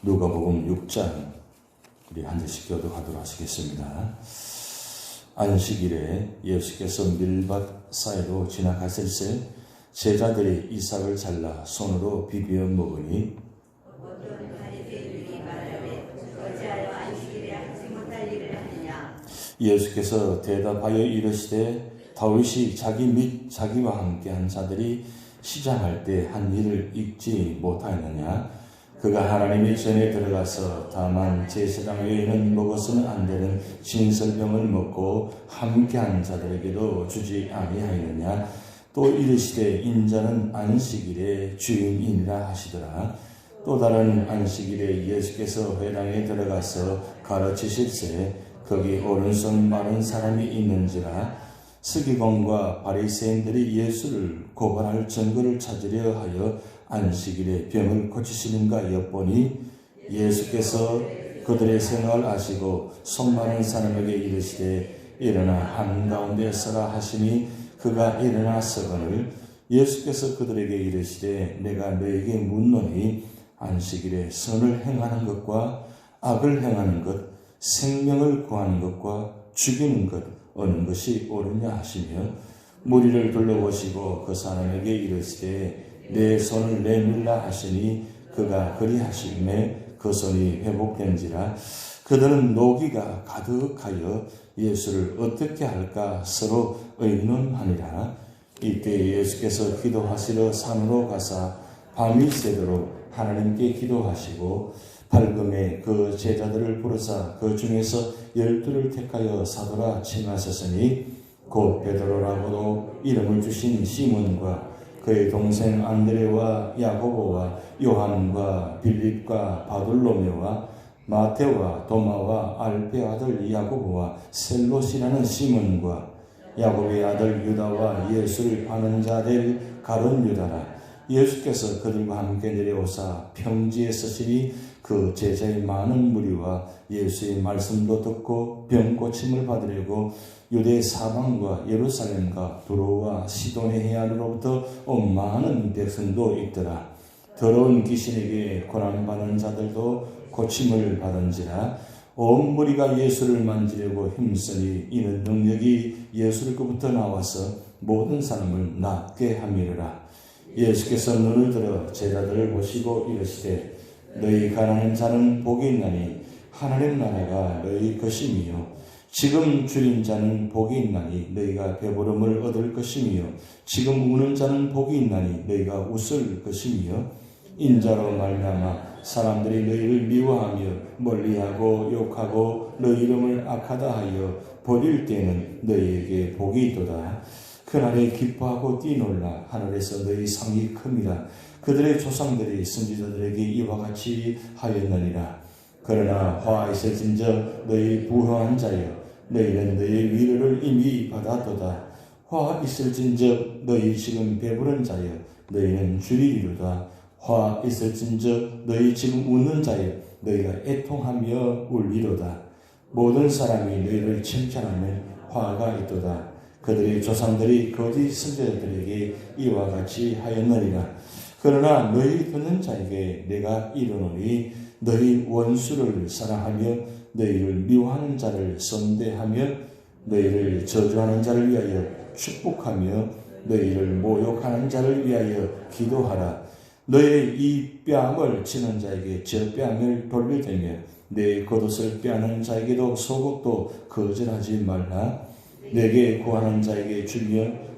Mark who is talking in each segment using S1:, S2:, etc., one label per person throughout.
S1: 누가복음 6장 우리 한 절씩 교도하도록 하시겠습니다. 안식일에 예수께서 밀밭 사이로 때 제자들이 이삭을 잘라 손으로 비비어 먹으니 예수께서 대답하여 이르시되 다윗이 자기 및 자기와 함께한 자들이 시장할 때 한 일을 잊지 못하였느냐 그가 하나님의 전에 들어가서 다만 제사장 외에는 먹어서는 안 되는 진설병을 먹고 함께한 자들에게도 주지 아니하였느냐? 또 이르시되 인자는 안식일의 주인이라 하시더라. 또 다른 안식일에 예수께서 회당에 들어가서 가르치실세 거기 오른손 많은 사람이 있는지라? 스기공과 바리새인들이 예수를 고발할 증거를 찾으려 하여 안식일에 병을 고치시는가 엿보니 예수께서 그들의 생각을 아시고 손 많은 사람에게 이르시되 일어나 한가운데 서라 하시니 그가 일어나 서거늘 예수께서 그들에게 이르시되 내가 너에게 묻노니 안식일에 선을 행하는 것과 악을 행하는 것 생명을 구하는 것과 죽이는 것 어느 것이 옳으냐 하시며 무리를 둘러보시고 그 사람에게 이르시되 내 손을 내밀라 하시니 그가 그리하심에 그 손이 회복된지라. 그들은 노기가 가득하여 예수를 어떻게 할까 서로 의논하니라. 이때 예수께서 기도하시러 산으로 가사 밤이 새도록 하나님께 기도하시고 밝음에 그 제자들을 부르사 그 중에서 열두를 택하여 사도라 칭하셨으니 곧 베드로라고도 이름을 주신 시몬과 그의 동생 안드레와 야고보와 요한과 빌립과 바돌로메와 마테와 도마와 알페 아들 야고보와 셀롯이라는 시몬과 야곱의 아들 유다와 예수를 파는 자들 가론 유다라. 예수께서 그들과 함께 내려오사 평지에 서시니 그 제자의 많은 무리와 예수의 말씀도 듣고 병 고침을 받으려고 유대 사방과 예루살렘과 두로와 시돈의 해안으로부터 온 많은 백성도 있더라. 더러운 귀신에게 고난받는 자들도 고침을 받은지라 온 무리가 예수를 만지려고 힘쓰니 이는 능력이 예수를로부터 나와서 모든 사람을 낫게 함이라 예수께서 눈을 들어 제자들을 보시고 이르시되 너희 가난한 자는 복이 있나니 하나님 나라가 너희 것이미요. 지금 줄인 자는 복이 있나니 너희가 배부름을 얻을 것이미요. 지금 우는 자는 복이 있나니 너희가 웃을 것이미요. 인자로 말미암아 사람들이 너희를 미워하며 멀리하고 욕하고 너희 이름을 악하다 하여 버릴 때는 너희에게 복이 있도다. 그날에 기뻐하고 뛰놀라. 하늘에서 너희 상이 큽니다 그들의 조상들이 선지자들에게 이와 같이 하였느니라. 그러나 화 있을진저 너희 부허한 자여 너희는 너희 위로를 이미 받았도다. 화 있을진저 너희 지금 배부른 자여 너희는 주리리로다. 화 있을진저 너희 지금 웃는 자여 너희가 애통하며 울리로다. 모든 사람이 너희를 칭찬하면 화가 있도다. 그들의 조상들이 거짓 선지자들에게 이와 같이 하였느니라. 그러나 너희 듣는 자에게 내가 이르노니 너희 원수를 사랑하며 너희를 미워하는 자를 선대하며 너희를 저주하는 자를 위하여 축복하며 너희를 모욕하는 자를 위하여 기도하라. 너희 이 뺨을 치는 자에게 저 뺨을 돌려대며 내 겉옷을 빼는 자에게도 속옷도 거절하지 말라. 내게 구하는 자에게 주며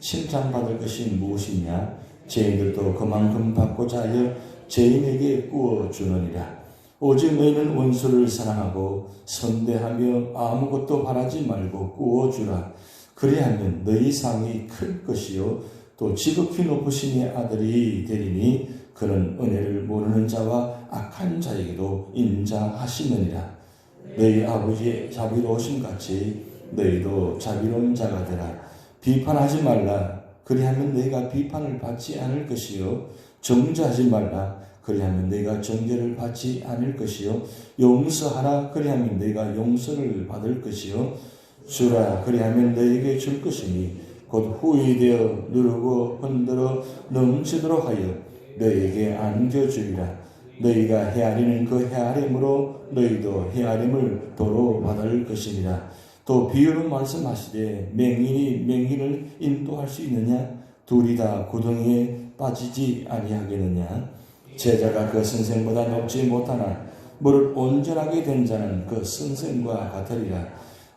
S1: 칭찬받을 것이 무엇이냐? 죄인들도 그만큼 받고자 하여 죄인에게 꾸어주느니라. 오직 너희는 원수를 사랑하고 선대하며 아무것도 바라지 말고 꾸어주라. 그리하면 너희 상이 클 것이요 또 지극히 높으신 의 아들이 되리니 그는 은혜를 모르는 자와 악한 자에게도 인자하시느니라. 너희 아버지의 자비로우심 같이 너희도 자비로운 자가 되라. 비판하지 말라. 그리하면 너희가 비판을 받지 않을 것이요. 정죄하지 말라. 그리하면 너희가 정죄를 받지 않을 것이요. 용서하라. 그리하면 너희가 용서를 받을 것이요. 주라. 그리하면 너희에게 줄 것이니 곧 후회되어 누르고 흔들어 넘치도록 하여 너희에게 안겨주리라. 너희가 헤아리는 그 헤아림으로 너희도 헤아림을 도로 받을 것이니라. 또 비유로 말씀하시되 맹인이 맹인을 인도할 수 있느냐? 둘이 다 구덩이에 빠지지 아니하겠느냐? 제자가 그 선생보다 높지 못하나 무릇 온전하게 된 자는 그 선생과 같으리라.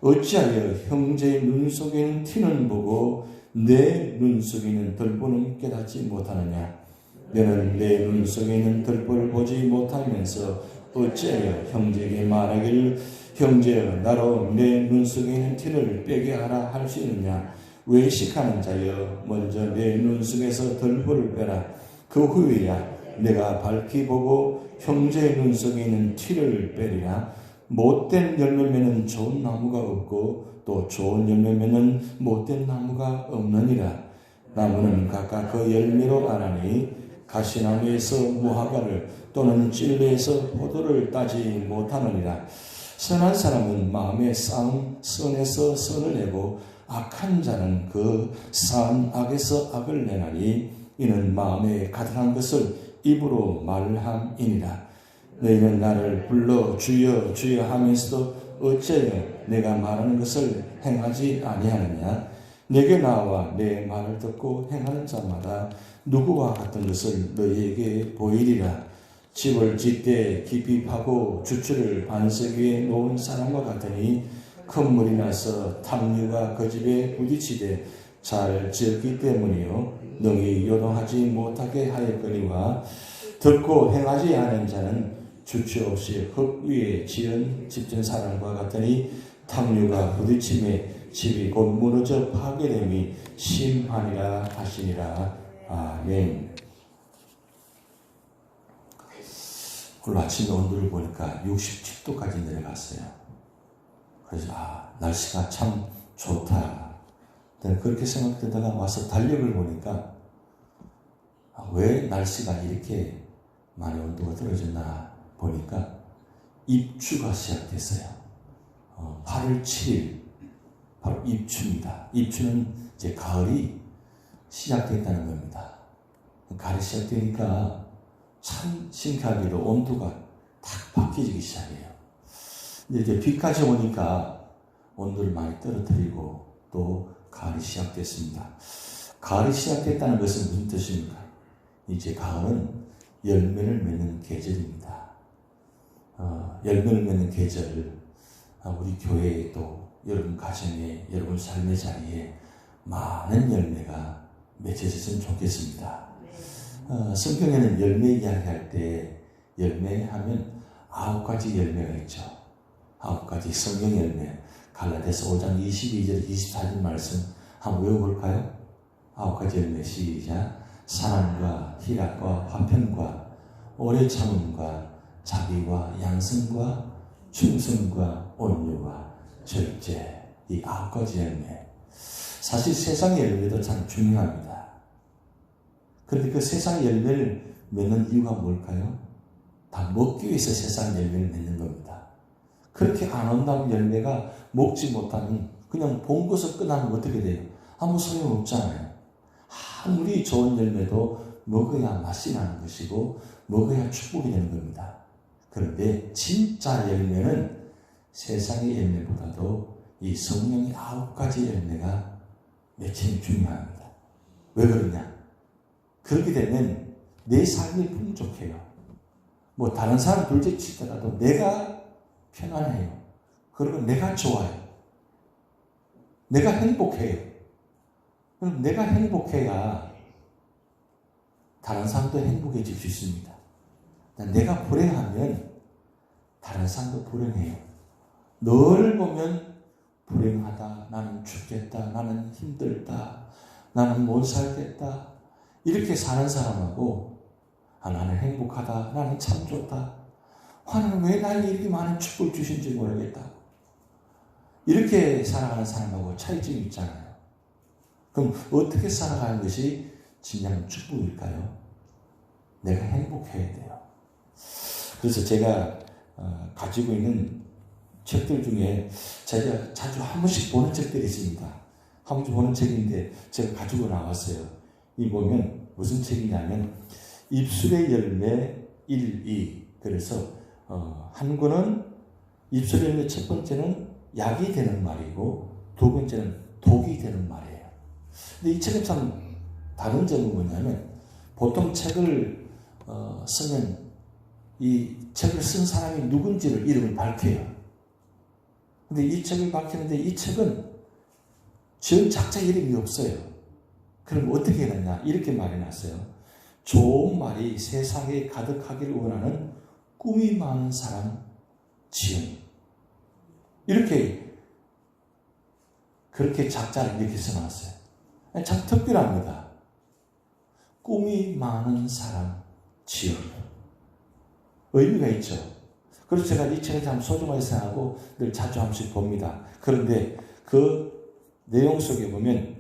S1: 어찌하여 형제의 눈 속에는 티는 보고 내 눈 속에는 덜보는 깨닫지 못하느냐? 너는 내 눈 속에 있는 덜보를 보지 못하면서 어찌하여 형제에게 말하기를 형제여 나로 내 눈 속에 있는 티를 빼게 하라 할 수 있느냐? 외식하는 자여 먼저 내 눈 속에서 덜보를 빼라. 그 후에야 내가 밝히 보고 형제의 눈 속에 있는 티를 빼리라. 못된 열매면은 좋은 나무가 없고 또 좋은 열매면은 못된 나무가 없느니라. 나무는 각각 그 열매로 알아니 가시나무에서 무화과를 또는 찔레에서 포도를 따지 못하느니라. 선한 사람은 마음에 쌓은 선에서 선을 내고 악한 자는 그 쌓은 악에서 악을 내나니 이는 마음에 가득한 것을 입으로 말함이니라. 너희는 나를 불러 주여 주여 하면서도 어째여 내가 말하는 것을 행하지 아니하느냐? 내게 나와 내 말을 듣고 행하는 자마다 누구와 같은 것을 너희에게 보이리라. 집을 짓되 깊이 파고 주추를 반석 위에 놓은 사람과 같으니 큰 물이 나서 탐류가 그 집에 부딪히되 잘 지었기 때문이요 능히 요동하지 못하게 하였거니와 듣고 행하지 않은 자는 주추 없이 흙 위에 지은 집진 사람과 같으니 탐류가 부딪힘에 집이 곧 무너져 파괴됨이 심하니라 하시니라 아멘. 오늘 아침에 온도를 보니까 67도까지 내려갔어요. 그래서 아 날씨가 참 좋다. 그렇게 생각되다가 와서 달력을 보니까 아, 왜 날씨가 이렇게 많이 온도가 떨어졌나 보니까 입추가 시작됐어요. 어, 8월 7일 바로 입추입니다. 입추는 이제 가을이 시작됐다는 겁니다. 가을이 시작되니까 참 신기하게도 온도가 탁 바뀌기 시작해요. 근데 이제 비까지 오니까 온도를 많이 떨어뜨리고 또 가을이 시작됐습니다. 가을이 시작됐다는 것은 무슨 뜻입니까? 이제 가을은 열매를 맺는 계절입니다. 어, 열매를 맺는 계절, 어, 우리 교회에도 여러분 가정에, 여러분 삶의 자리에 많은 열매가 맺혀졌으면 좋겠습니다. 어, 성경에는 열매 이야기할 때 열매 하면 아홉 가지 열매가 있죠. 아홉 가지 성경 열매. 갈라디아서 5장 22절 24절 말씀 한번 외워볼까요? 아홉 가지 열매 시작. 사랑과 희락과 화평과 오래 참음과 자비와 양성과 충성과 온유와 절제 이 아홉 가지 열매. 사실 세상의 열매도 참 중요합니다. 그런데 그 세상 열매를 맺는 이유가 뭘까요? 다 먹기 위해서 세상 열매를 맺는 겁니다. 그렇게 안 온다는 열매가 먹지 못하면 그냥 본 것을 끝나면 어떻게 돼요? 아무 소용 없잖아요. 아무리 좋은 열매도 먹어야 맛이 나는 것이고 먹어야 축복이 되는 겁니다. 그런데 진짜 열매는 세상의 열매보다도 이 성령의 아홉 가지 열매가 매칭 중요합니다. 왜 그러냐? 그렇게 되면 내 삶이 풍족해요. 뭐 다른 사람 둘째 치더라도 내가 편안해요. 그리고 내가 좋아요. 내가 행복해요. 그럼 내가 행복해야 다른 사람도 행복해질 수 있습니다. 내가 불행하면 다른 사람도 불행해요. 너를 보면 불행하다. 나는 죽겠다. 나는 힘들다. 나는 못 살겠다. 이렇게 사는 사람하고 아, 나는 행복하다. 나는 참 좋다. 하나님 왜 나에게 이렇게 많은 축복을 주신지 모르겠다. 이렇게 살아가는 사람하고 차이점이 있잖아요. 그럼 어떻게 살아가는 것이 진정 축복일까요? 내가 행복해야 돼요. 그래서 제가 어, 가지고 있는 책들 중에 제가 자주 한 번씩 보는 책들이 있습니다. 한 번씩 보는 책인데 제가 가지고 나왔어요. 이 보면 무슨 책이냐면 입술의 열매 1, 2 그래서 어, 한 권은 입술의 열매 첫 번째는 약이 되는 말이고 두 번째는 독이 되는 말이에요. 근데 이 책은 참 다른 점은 뭐냐면 보통 책을 어, 쓰면 이 책을 쓴 사람이 누군지를 이름을 밝혀요. 근데 이 책을 밝히는데 이 책은 지은 작자 이름이 없어요. 그럼 어떻게 해놨냐? 이렇게 말해놨어요. 좋은 말이 세상에 가득하기를 원하는 꿈이 많은 사람 지은. 이렇게 그렇게 작자를 이렇게 써놨어요. 참 특별합니다. 꿈이 많은 사람 지은. 의미가 있죠. 그래서 제가 이 책을 참 소중하게 생각하고 늘 자주 한 번씩 봅니다. 그런데 그 내용 속에 보면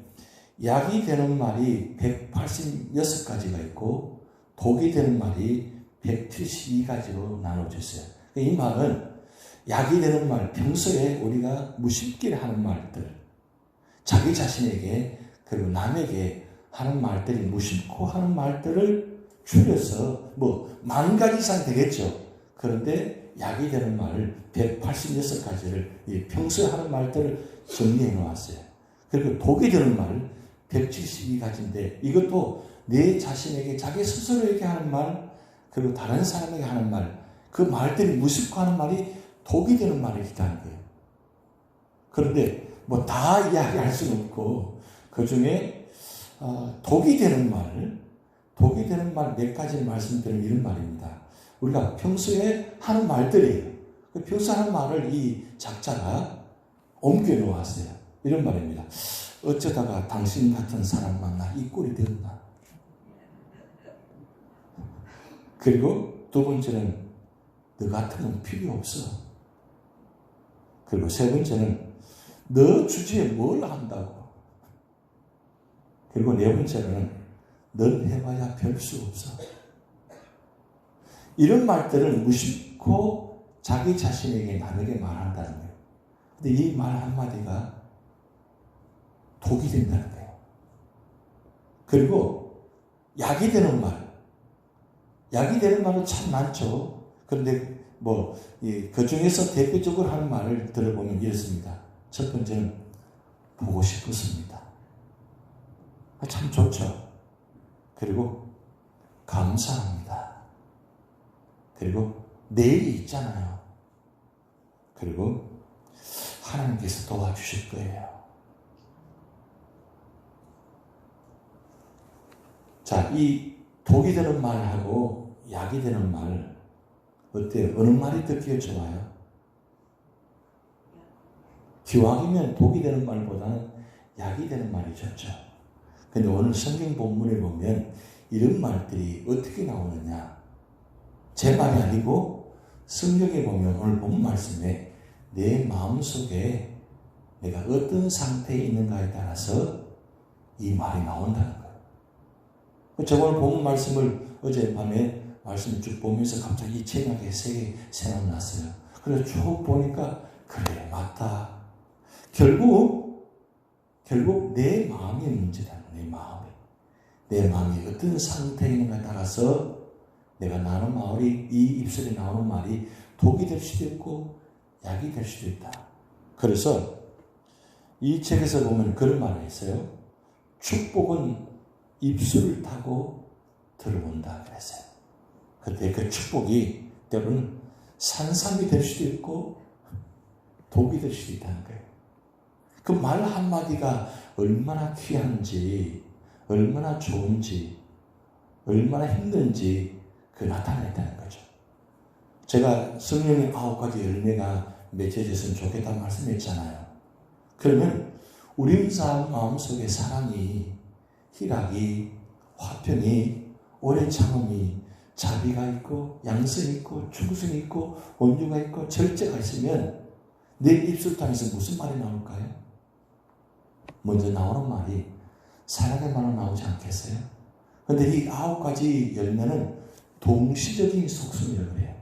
S1: 약이 되는 말이 186가지가 있고 독이 되는 말이 172가지로 나눠져 있어요. 이 말은 약이 되는 말, 평소에 우리가 무심결에 하는 말들, 자기 자신에게 그리고 남에게 하는 말들이 무심코 하는 말들을 줄여서 뭐 만 가지 이상 되겠죠. 그런데 약이 되는 말을 186가지를 평소에 하는 말들을 정리해 놓았어요. 그리고 독이 되는 말 172가지인데 이것도 내 자신에게 자기 스스로에게 하는 말 그리고 다른 사람에게 하는 말 그 말들이 무심코 하는 말이 독이 되는 말이 있다는 거예요. 그런데 뭐 다 이야기할 수는 없고 그 중에 어, 독이 되는 말, 독이 되는 말 몇 가지를 말씀드리면 이런 말입니다. 우리가 평소에 하는 말들이 그 평소 하는 말을 이 작자가 옮겨 놓았어요. 이런 말입니다. 어쩌다가 당신 같은 사람 만나 이 꼴이 되었나. 그리고 두 번째는 너 같은 건 필요 없어. 그리고 세 번째는 너 주제에 뭘 한다고. 그리고 네 번째는 넌 해봐야 별 수 없어. 이런 말들을 무심코 자기 자신에게 남에게 말한다는 거예요. 근데 이 말 한마디가 독이 된다는 거예요. 그리고 약이 되는 말. 약이 되는 말은 참 많죠. 그런데 뭐, 그 중에서 대표적으로 하는 말을 들어보면 이렇습니다. 첫 번째는 보고 싶었습니다. 아, 참 좋죠. 그리고 감사합니다. 그리고 내일이 있잖아요. 그리고 하나님께서 도와주실 거예요. 자, 이 독이 되는 말하고 약이 되는 말, 어때요? 어느 말이 듣기에 좋아요? 기왕이면 독이 되는 말보다는 약이 되는 말이 좋죠. 근데 오늘 성경 본문에 보면 이런 말들이 어떻게 나오느냐? 제 말이 아니고 성경에 보면 오늘 본 말씀에 내 마음 속에 내가 어떤 상태에 있는가에 따라서 이 말이 나온다는 거예요. 제가 오늘 본 말씀을 어젯밤에 말씀을 쭉 보면서 갑자기 이 제목에 세개 생각났어요. 그래서 쭉 보니까 그래 맞다. 결국 결국 내 마음의 문제다. 내 마음이 내 마음이 어떤 상태에 있는가에 따라서 내가 나는 말이 이 입술에 나오는 말이 독이 될 수도 있고 약이 될 수도 있다. 그래서 이 책에서 보면 그런 말을 했어요. 축복은 입술을 타고 들어온다 그랬어요. 그때 그 축복이 때로는 산삼이 될 수도 있고 독이 될 수도 있다는 거예요. 그 말 한마디가 얼마나 귀한지, 얼마나 좋은지, 얼마나 힘든지 그 나타냈다는 거죠. 제가 성령의 아홉 가지 열매가 맺혀졌으면 좋겠다 말씀했잖아요. 그러면 우리 마음속에 사랑이, 희락이, 화평이, 오래 참음이, 자비가 있고 양성이 있고 충성이 있고 온유가 있고 절제가 있으면 내 입술 통해서 무슨 말이 나올까요? 먼저 나오는 말이 사랑의 말은 나오지 않겠어요? 근데 이 아홉 가지 열매는 동시적인 속성이라고 그래요.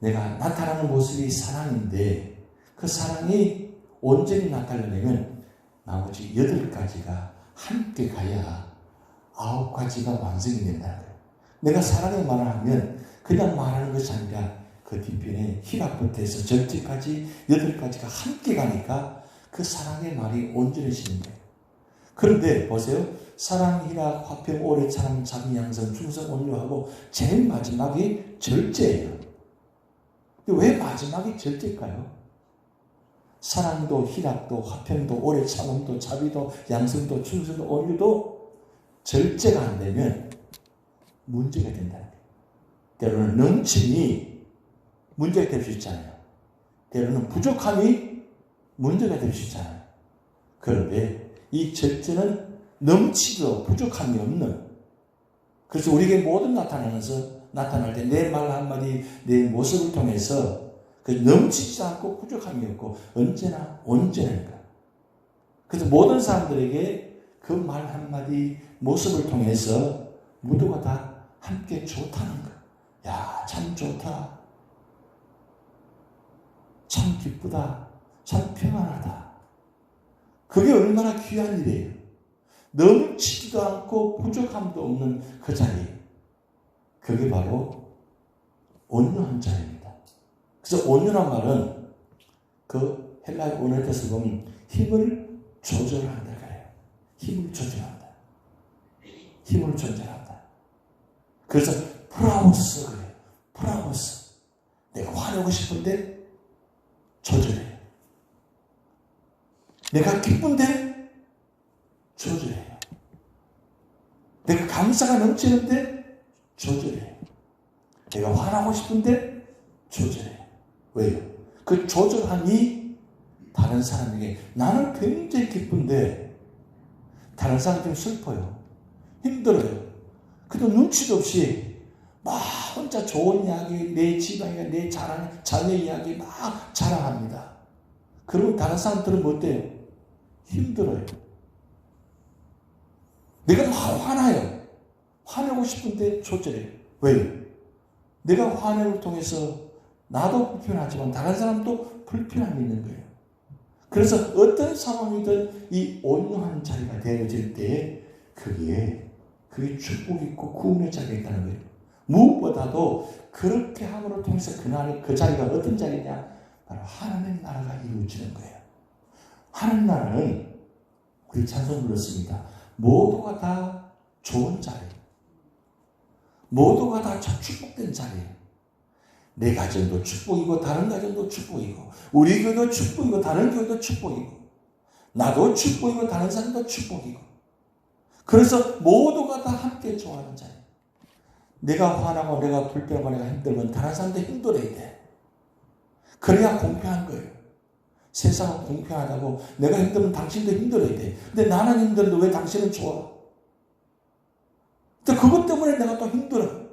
S1: 내가 나타나는 모습이 사랑인데 그 사랑이 온전히 나타나려면 나머지 여덟 가지가 함께 가야 아홉 가지가 완성이 된다는 거예요. 내가 사랑의 말을 하면 그냥 말하는 것이 아니라 그 뒤편에 희락부터 해서 절제까지 여덟 가지가 함께 가니까 그 사랑의 말이 온전해지는 거예요. 그런데 보세요. 사랑, 희락, 화평, 오래 참음, 자비, 양성, 충성, 온유하고 제일 마지막이 절제예요. 왜 마지막이 절제일까요? 사랑도, 희락도, 화평도, 오래 참음도, 자비도, 양성도, 충성도, 온유도 절제가 안 되면 문제가 된다는 거예요. 때로는 넘침이 문제가 될 수 있잖아요. 때로는 부족함이 문제가 될 수 있잖아요. 그런데 이 절제는 넘치도 부족함이 없는 그래서 우리에게 모든 나타나면서 나타날 때 내 말 한마디 내 모습을 통해서 그 넘치지 않고 부족함이 없고 언제나 온전한가 그래서 모든 사람들에게 그 말 한마디 모습을 통해서 모두가 다 함께 좋다는 거. 야, 참 좋다. 참 기쁘다. 참 평안하다. 그게 얼마나 귀한 일이에요. 넘치지도 않고 부족함도 없는 그 자리. 그게 바로 온유한 자입니다. 그래서 온유란 말은 그 헬라의 원어 뜻을 보면 힘을 조절한다 그래요. 힘을 조절한다. 힘을 조절한다. 그래서 프라우스 그래요. 프라우스. 내가 화내고 싶은데 조절해요. 내가 기쁜데 조절해요. 내가 감사가 넘치는데 조절해요. 내가 화나고 싶은데 조절해요. 왜요? 그 조절함이 다른 사람에게 나는 굉장히 기쁜데 다른 사람들은 슬퍼요. 힘들어요. 그래도 눈치도 없이 막 혼자 좋은 이야기, 내 집안이나 내 자랑, 자녀 이야기 막 자랑합니다. 그러면 다른 사람들은 뭐 어때요? 힘들어요. 내가 막 화나요. 화내고 싶은데 조절해요. 왜요? 내가 화내를 통해서 나도 불편하지만 다른 사람도 불편함이 있는 거예요. 그래서 어떤 상황이든 이 온유한 자리가 되어질 때 그게 그게 축복이 있고 구원의 자리가 있다는 거예요. 무엇보다도 그렇게 함으로 통해서 그날 그 자리가 어떤 자리냐? 바로 하나님 나라가 이루어지는 거예요. 하나님 나라는 우리 찬송 불렀습니다. 모두가 다 좋은 자리. 모두가 다 축복된 자리예요. 내 가정도 축복이고 다른 가정도 축복이고 우리 교도 축복이고 다른 교도 축복이고 나도 축복이고 다른 사람도 축복이고 그래서 모두가 다 함께 좋아하는 자리. 내가 화나고 내가 불편하고 내가 힘들면 다른 사람도 힘들어야 돼. 그래야 공평한 거예요. 세상은 공평하다고 내가 힘들면 당신도 힘들어야 돼. 근데 나는 힘들는데 왜 당신은 좋아? 근데 그것 때문에 내가 또 힘들어.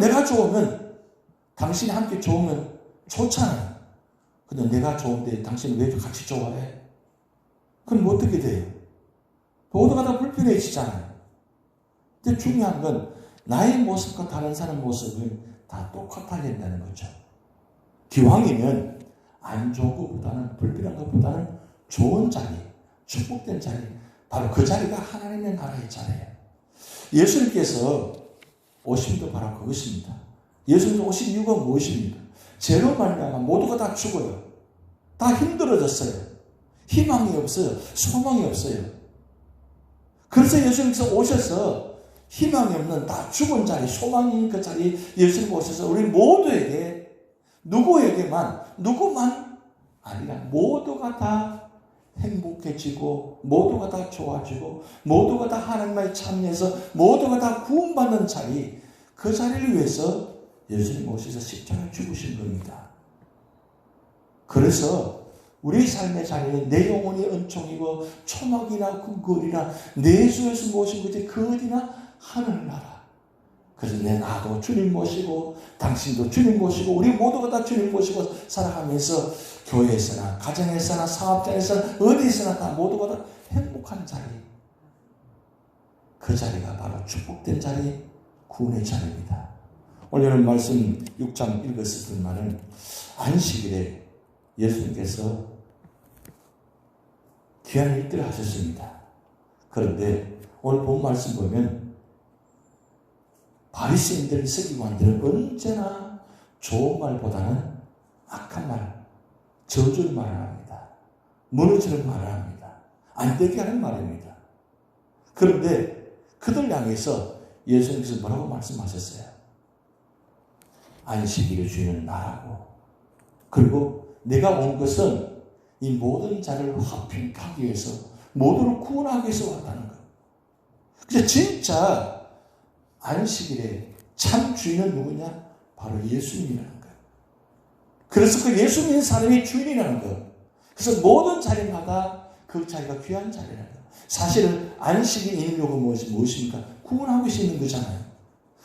S1: 내가 좋으면 당신이 함께 좋으면 좋잖아요. 근데 내가 좋은데 당신은 왜 같이 좋아해? 그럼 어떻게 돼요? 모두가 다 불편해지잖아요. 근데 중요한 건 나의 모습과 다른 사람 모습은 다 똑같아야 된다는 거죠. 기왕이면 안 좋은 것보다는 불필요한 것보다는 좋은 자리, 축복된 자리, 바로 그 자리가 하나님의 나라의 자리예요. 예수님께서 오심도 바로 그것입니다. 예수님 오신 이유가 무엇입니까? 죄로 말미암아 모두가 다 죽어요. 다 힘들어졌어요. 희망이 없어요. 소망이 없어요. 그래서 예수님께서 오셔서 희망이 없는 다 죽은 자리, 소망이 그 자리 예수님 오셔서 우리 모두에게 누구에게만 누구만 아니라 모두가 다 행복해지고 모두가 다 좋아지고 모두가 다 하나님의 참여해서 모두가 다 구원받는 자리 그 자리를 위해서 예수님 오셔서 십자가 죽으신 겁니다. 그래서 우리 삶의 자리는 내 영혼이 은총이고 초막이나 궁궐이나 내 주에서 모신 것이 그 어디나 하늘나라. 내 나도 주님 모시고 당신도 주님 모시고 우리 모두가 다 주님 모시고 살아가면서 교회에서나 가정에서나 사업장에서나 어디서나 다 모두가 다 행복한 자리. 그 자리가 바로 축복된 자리, 구원의 자리입니다. 오늘은 말씀 6장 읽었을 때만은 안식일에 예수님께서 귀한 일들을 하셨습니다. 그런데 오늘 본 말씀 보면 바리새인들 서기관들은 언제나 좋은 말보다는 악한 말, 저주를 말합니다. 무너지는 말을 합니다. 안 되게 하는 말입니다. 그런데 그들 향해서 예수님께서 뭐라고 말씀하셨어요? 안식일의 주인은 나라고. 그리고 내가 온 것은 이 모든 자를 화평하기 위해서, 모두를 구원하기 위해서 왔다는 것. 그래서 진짜 안식일에 참 주인은 누구냐? 바로 예수님이라는 거예요. 그래서 그 예수 님는 사람이 주인이라는 거예요. 그래서 모든 자리마다 그 자리가 귀한 자리라는 거예요. 사실은 안식일 이유가 무엇입니까? 구원하고 있는 거잖아요.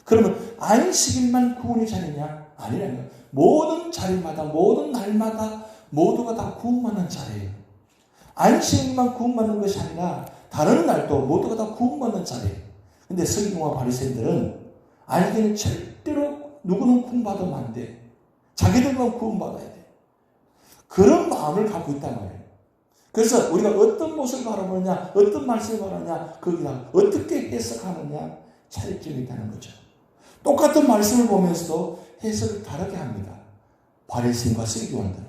S1: 그러면 안식일만 구원의 자리냐? 아니라는 거예요. 모든 자리마다, 모든 날마다 모두가 다 구원받는 자리예요. 안식일만 구원받는 것이 아니라 다른 날도 모두가 다 구원받는 자리예요. 근데 성경과 바리새인들은 알기는 절대로 누구는 구원받으면 안 돼. 자기들만 구원받아야 돼. 그런 마음을 갖고 있단 말이에요. 그래서 우리가 어떤 모습을 바라보느냐, 어떤 말씀을 바라느냐, 거기다 어떻게 해석하느냐 차이점이 있다는 거죠. 똑같은 말씀을 보면서도 해석을 다르게 합니다. 바리새인과 세기원들은.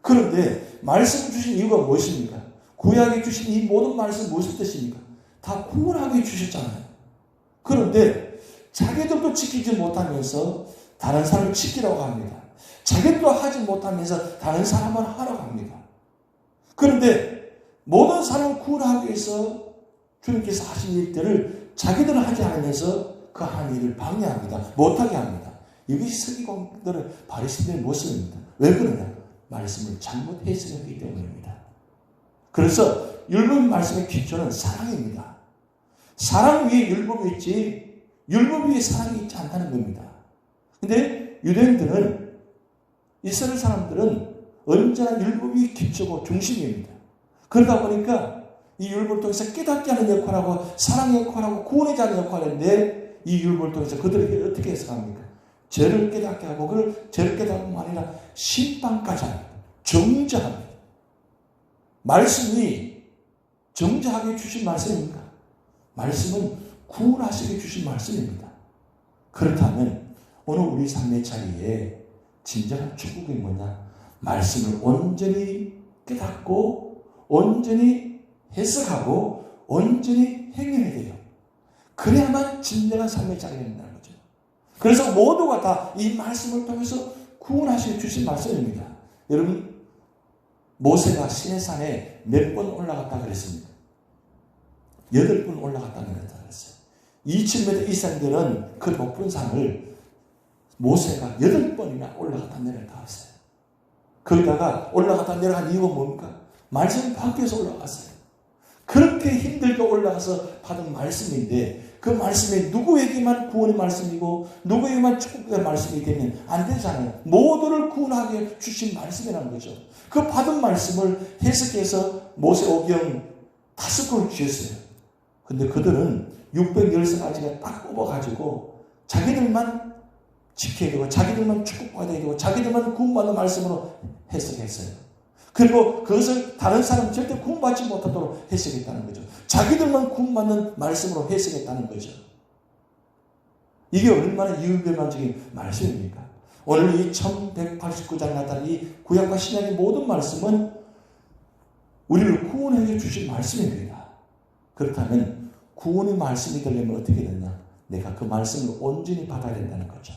S1: 그런데 말씀 주신 이유가 무엇입니까? 구약에 주신 이 모든 말씀 무엇을 뜻입니까? 다 구원하게 주셨잖아요. 그런데 자기들도 지키지 못하면서 다른 사람을 지키라고 합니다. 자기도 하지 못하면서 다른 사람을 하라고 합니다. 그런데 모든 사람을 구원하기 위해서 주님께서 하신 일들을 자기들은 하지 않으면서 그 한 일을 방해합니다. 못하게 합니다. 이것이 서기관들의 바리새인의 모습입니다. 왜 그러냐? 말씀을 잘못 해석했기 때문입니다. 그래서 율법 말씀의 기초는 사랑입니다. 사랑 위에 율법이 있지 율법 위에 사랑이 있지 않다는 겁니다. 근데 유대인들은 이스라엘 사람들은 언제나 율법이 기초고 중심입니다. 그러다 보니까 이 율법을 통해서 깨닫게 하는 역할하고 사랑의 역할하고 구원의 자는 역할인데 이 율법을 통해서 그들에게 어떻게 해석합니까? 죄를 깨닫게 하고 그걸 죄를 깨닫는 아니라 심판까지 합니다. 정죄합니다. 말씀이 정죄하게 주신 말씀입니까? 말씀은 구원하시게 주신 말씀입니다. 그렇다면 오늘 우리 삶의 자리에 진정한 축복이 뭐냐? 말씀을 온전히 깨닫고 온전히 해석하고 온전히 행해야 돼요. 그래야만 진정한 삶의 자리가 된다는 거죠. 그래서 모두가 다 이 말씀을 통해서 구원하시게 주신 말씀입니다. 여러분 모세가 시내산에 몇 번 올라갔다 그랬습니까? 여덟 번 올라갔다 그랬어요. 2000m 이상 되는 그 높은 산을 모세가 여덟 번이나 올라갔다 내렸다 그랬어요. 거기다가 올라갔다 내려간 이유가 뭡니까? 말씀 위해서 올라갔어요. 그렇게 힘들게 올라가서 받은 말씀인데 그 말씀이 누구에게만 구원의 말씀이고 누구에게만 축복의 말씀이 되면 안 되잖아요. 모두를 구원하게 주신 말씀이라는 거죠. 그 받은 말씀을 해석해서 모세 오경 다섯 권을 주셨어요. 근데 그들은 610가지가 딱 뽑아가지고 자기들만 지켜야 되고 자기들만 축복받아야 되고 자기들만 구원받는 말씀으로 해석했어요. 그리고 그것을 다른 사람 절대 구원받지 못하도록 해석했다는 거죠. 자기들만 구원받는 말씀으로 해석했다는 거죠. 이게 얼마나 유별만적인 말씀입니까? 오늘 이 1189장 나타난 이 구약과 신약의 모든 말씀은 우리를 구원해 주신 말씀입니다. 그렇다면 구원의 말씀이 되려면 어떻게 되냐? 내가 그 말씀을 온전히 받아야 된다는 거죠.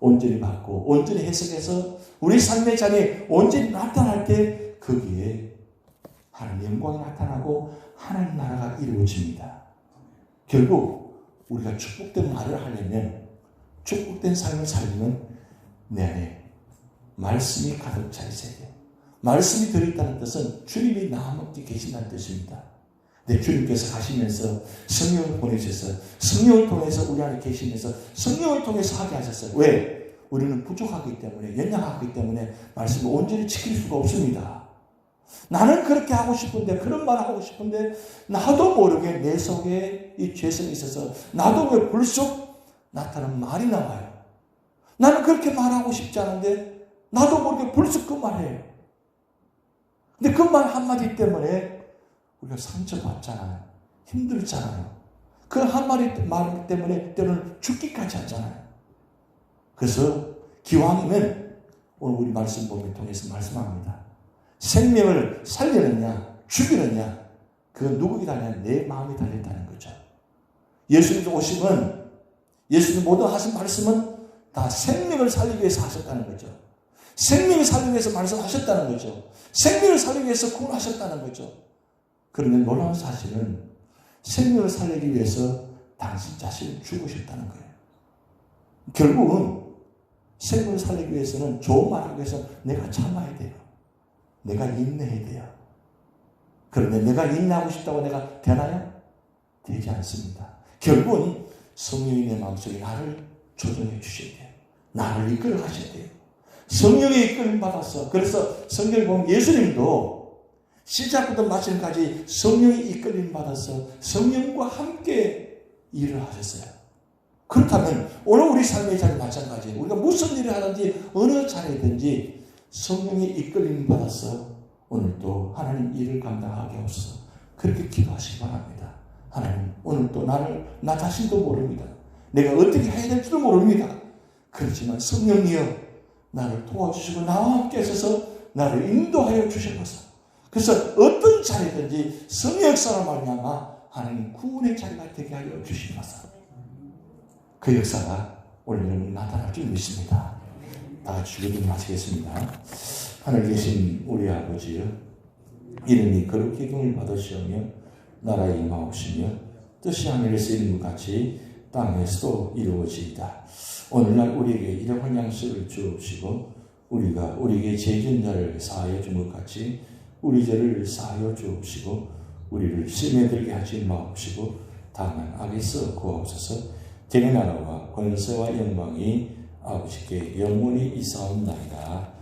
S1: 온전히 받고 온전히 해석해서 우리 삶의 자리에 온전히 나타날 때 거기에 하나님 영광이 나타나고 하나님 나라가 이루어집니다. 결국 우리가 축복된 말을 하려면 축복된 삶을 살려면 내 안에 말씀이 가득 차 있어야 돼요. 말씀이 들어있다는 뜻은 주님이 나와 함께 계신다는 뜻입니다.
S2: 내 주님께서 가시면서 성령을 보내주셔서 성령을 통해서 우리 안에 계시면서 성령을 통해서 하게 하셨어요. 왜? 우리는 부족하기 때문에 연약하기 때문에 말씀을 온전히 지킬 수가 없습니다. 나는 그렇게 하고 싶은데 그런 말 하고 싶은데 나도 모르게 내 속에 이 죄성이 있어서 나도 왜 불쑥 나타난 말이 나와요. 나는 그렇게 말하고 싶지 않은데 나도 모르게 불쑥 그 말해요. 근데 그 말 한마디 때문에 우리가 상처받잖아요. 힘들잖아요. 그 한마디 말 때문에 때로는 죽기까지 하잖아요. 그래서 기왕이면 오늘 우리 말씀 보면 통해서 말씀합니다. 생명을 살리느냐, 죽이느냐, 그건 누구에 달냐? 내 마음이 달렸다는 거죠. 예수님 오시면, 예수님 모든 하신 말씀은 다 생명을 살리기 위해서 하셨다는 거죠. 생명을 살리기 위해서 말씀하셨다는 거죠. 생명을 살리기 위해서 구원하셨다는 거죠. 그런데 놀라운 사실은 생명을 살리기 위해서 당신 자신을 죽으셨다는 거예요. 결국은 생명을 살리기 위해서는 좋은 말 하기 위해서 내가 참아야 돼요. 내가 인내해야 돼요. 그런데 내가 인내하고 싶다고 내가 되나요? 되지 않습니다. 결국은 성령이 내 마음속에 나를 조정해 주셔야 돼요. 나를 이끌어 가셔야 돼요. 성령의 이끌림 받았어. 그래서 성경에 보면 예수님도 시작부터 마침까지 성령의 이끌림 받아서 성령과 함께 일을 하셨어요. 그렇다면 오늘 우리 삶의 자리 마찬가지예요. 우리가 무슨 일을 하든지 어느 자리든지 성령의 이끌림 받아서 오늘도 하나님 일을 감당하게 없어 그렇게 기도하시기 바랍니다. 하나님 오늘도 나를 나 자신도 모릅니다. 내가 어떻게 해야 될지도 모릅니다. 그렇지만 성령이여 나를 도와주시고 나와 함께 하셔서 나를 인도하여 주셔서 그래서 어떤 자리든지 성령 역사로 말미암아 하나님 구원의 자리가 되게 하여 주시옵소서. 그 역사가 오늘은 나타날 줄 믿습니다. 다 같이 기도 마치겠습니다. 하늘 계신 우리 아버지여 이름이 거룩히 경을 받으시오며 나라 임하옵시며 뜻이 하늘에서 이룬 것 같이 땅에서도 이루어지이다. 오늘날 우리에게 일용할 양식을 주옵시고 우리가 우리에게 죄진 자를 사하여 준 것 같이 우리 죄를 사하여 주옵시고 우리를 심에 들게 하지 마옵시고 다만 악에서 구하옵소서 대의 나라와 권세와 영광이 아버지께 영원히 이사옵나이다.